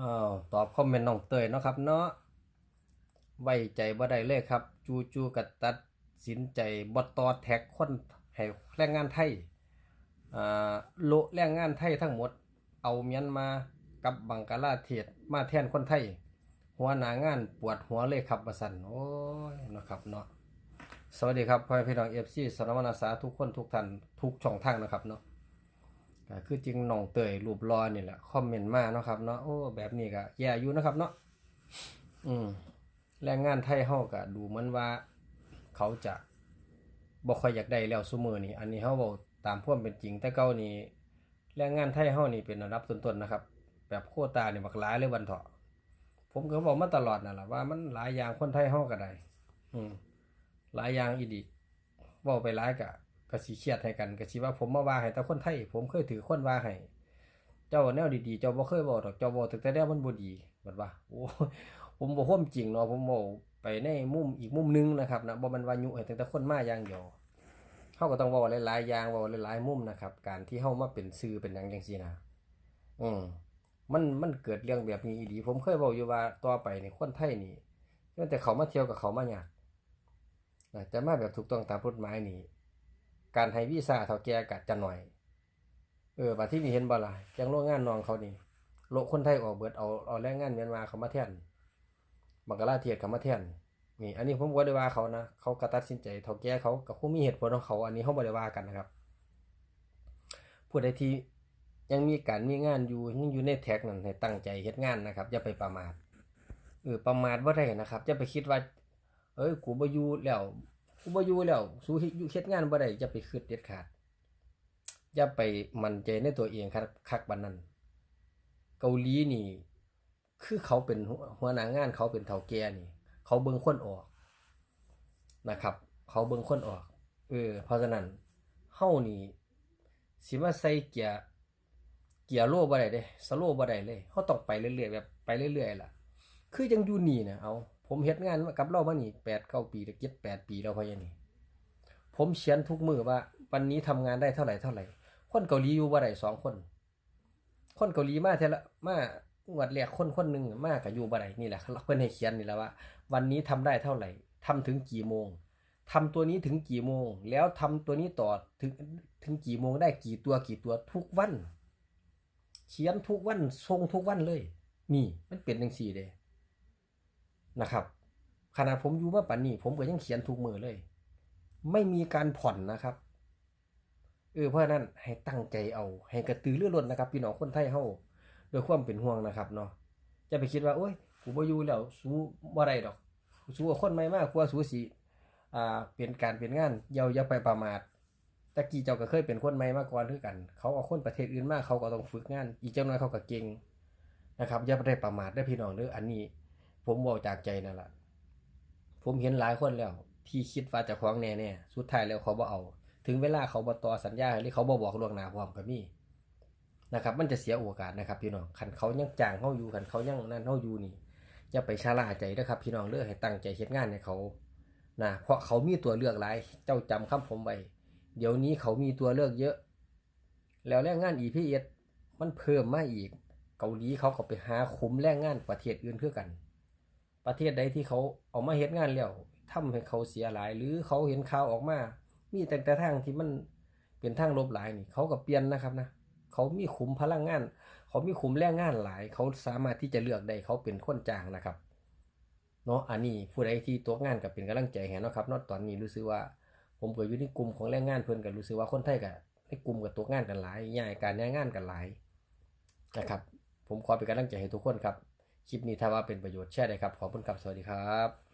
อ้าวตอบคอมเมนต์น้องเตยเนาะครับเนาะไว้ใจบ่ได้เลยครับ จูจูๆกัตัดสินใจบ่ต่อแท็กคนให้แรงงานไทยอ่าโลแรงงานไทยทั้งหมด เอาเมียนมากับบังกลาเทศมาแทนคนไทย หัวหน้างานปวดหัวเลยครับประสันโอ้ยนะครับเนาะสวัสดีครับพ่อพี่น้องเอฟซีสนมนาสาทุกคนทุกท่านทุกช่องทางนะครับเนาะ ก็คือจริงน้องเตยรูปรอนี่แหละคอมเมนต์มาเนาะครับเนาะโอ้แบบนี้ก็แย่อยู่นะครับเนาะอืมแรงงานไทยเฮาก็ดูเหมือนว่า เขาจะบ่ค่อยอยากได้แล้วซุมือนี้อันนี้เฮาเว้าตามควมเป็นจริงแต่เก่านี่แรงงานไทยเฮานี่เป็นอันดับต้นๆนะครับ แบบโคตานี่บักหลายเลยวันเถาะผมก็บอกมาตลอดนั่นแหละว่ามันหลายอย่างคนไทยเฮาก็ได้อืมหลายอย่างอีดีเว้าไปหลายก็ ก็สิเครียดให้กันก็สิว่าผมมาว่าให้แต่คนไทย ผมเคยถือคนว่าให้เจ้าแนวดีๆเจ้าบ่เคยบอกดอกเจ้าบอกแต่แนวมันบ่ดีบัดว่าโอ้ผมบ่ความจริงเนาะผมบอกไปในมุมอีกมุมนึงนะครับนะบ่มันว่ายุให้แต่คนมาอย่างเดียวเฮาก็ต้องเว้าหลายๆอย่างเว้าหลายๆมุมนะครับ การที่เฮามาเป็นสื่อเป็นหยังจังซี่นะอืมมันมันเกิดเรื่องแบบนี้อีหลีผมเคยบอกอยู่ว่าต่อไปนี่คนไทยนี่แต่เขามาเที่ยวกับเขามาหยากจะมาแบบถูกต้องตามกฎหมายนี่ การให้วีซ่าเท่าแก่กัจะหน่อย เออบัดที่นี่เห็นบ่ล่ะจังโรงงานน้องเขานี่โลกคนไทยออกเบิดเอาเอาแรงงานเมียนมาเขามาแทนบังกลาเทศเขามาแทนนี่อันนี้ผมบ่ได้ว่าเขานะเขาก็ตัดสินใจเท่าแก่เขาก็คงมีเหตุผลของเขา อันนี้เขาบ่ได้ว่ากันนะครับผู้ใดที่ยังมีการมีงานอยู่ยังอยู่ในแท็กนั่นให้ตั้งใจเฮ็ดงานนะครับอย่าไปประมาทเออประมาทบ่ได้นะครับอย่าไปคิดว่า เอ้ยกูบ่อยู่แล้ว กูบ่อยู่แล้วสู้อยู่เฮ็ดงานบ่ได้อย่าไปคิดเด็ดขาดอย่าไปมั่นใจในตัวเองคักคักบัดนั้น เกาหลีนี่ คือเขาเป็นหัวหน้างานเขาเป็นเฒ่าแก่นี่ เขาเบิ่งคนออกนะครับ เขาเบิ่งคนออก เออ เพราะฉะนั้นเฮานี่สิมาใส่เกียร์เกียร์โลบ่ได้เด้สโลบ่ได้เลยเฮาต้องไปเรื่อยๆแบบไปเรื่อยๆล่ะ คือยังอยู่นี่นะเอา ผมเฮ็ดงานกับเรามานี่แปดเก้าปีหรือเจ็ดแปดปีแล้วพอยังนี่ผมเขียนทุกมือว่า วันนี้ทำงานได้เท่าไหร่เท่าไหร่ คนเกาหลีอยู่บ่ได้สองคน คนเกาหลีมาเทละมางวดแรกคนคนหนึ่งมากกับอยู่บ่ได้นี่แหละเพิ่นให้เขียนนี่แหละว่า วันนี้ทำได้เท่าไหร่ทำถึงกี่โมงทำตัวนี้ถึงกี่โมง แล้วทำตัวนี้ต่อถึงถึงกี่โมงได้กี่ตัวกี่ตัวทุกวัน เขียนทุกวันทรงทุกวันเลย นี่มันเป็นจังซี่เด้ นะครับ ขนาดผมอยู่มาปันนี้ ผมก็ยังเขียนทุกมือเลย ไม่มีการผ่อนนะครับเออเพราะนั้นให้ตั้งใจเอาให้กระตือรือร้นนะครับ พี่น้องคนไทยเฮาด้วยความเป็นห่วงนะครับเนาะจะไปคิดว่าโอ้ยกูบ่อยู่แล้วสู้บ่ได้ดอกสู้คนใหม่มากกว่าสู้สิอ่าเป็นการเป็นงานอย่าอย่าไปประมาทตะกี้เจ้าก็เคยเป็นคนใหม่มาก่อนคือกัน เขาเอาคนประเทศอื่นมากเขาก็ต้องฝึกงาน อีกเจ้าน้อยเขาก็เก่งนะครับอย่าไปได้ประมาทเด้พี่น้องเด้ออันนี้ ผมบอกจากใจนั่นแหละผมเห็นหลายคนแล้ว ที่คิดว่าจะคล้องแน่แน่ๆสุดท้ายแล้วเขาบ่เอา ถึงเวลาเขาบ่ต่อสัญญาหรือเขาบ่บอกล่วงหน้าพร้อมก็มีนะครับ มันจะเสียโอกาสนะครับ พี่น้องคันเขายังจ้างเฮาอยู่คันเขายังนั่นเฮาอยู่นี่อย่าไปชะล่าใจนะครับ พี่น้องเลือกให้ตั้งใจเฮ็ดงานให้เขานะเพราะเขามีตัวเลือกหลายเจ้าจำคำผมไว้เดี๋ยวนี้เขามีตัวเลือกเยอะ แล้วแรงงาน EPS มันเพิ่มมาอีก เกาหลีเขาก็ไปหาคุ้มแรงงานประเทศอื่นเพื่อกัน ประเทศใดที่เขาเอามาเฮ็ดงานแล้วทำให้เขาเสียหลาย หรือเขาเห็นข่าวออกมา มีแต่แต่ทางที่มันเป็นทางลบหลายนี่ เขาก็เปลี่ยนนะครับนะเขามีขุมพลังงาน เขามีขุมแรงงานหลาย เขาสามารถที่จะเลือกได้เขาเป็นคนจ้างนะครับเนาะอันนี้ผู้ใดที่ตัวงานก็เป็นกำลังใจให้เนาะครับเนาะตอนนี้รู้สึกว่า ผมก็อยู่ในกลุ่มของแรงงานเพิ่อนก็รู้สึกว่าคนไทยก็ในกลุ่มกับตัวงานกันหลายย้ายการย้ายงานกันหลายนะครับ ผมขอเป็นกำลังใจให้ทุกคนครับ คลิปนี้ถ้าว่าเป็นประโยชน์แชร์ได้ครับ ขอบคุณครับ สวัสดีครับ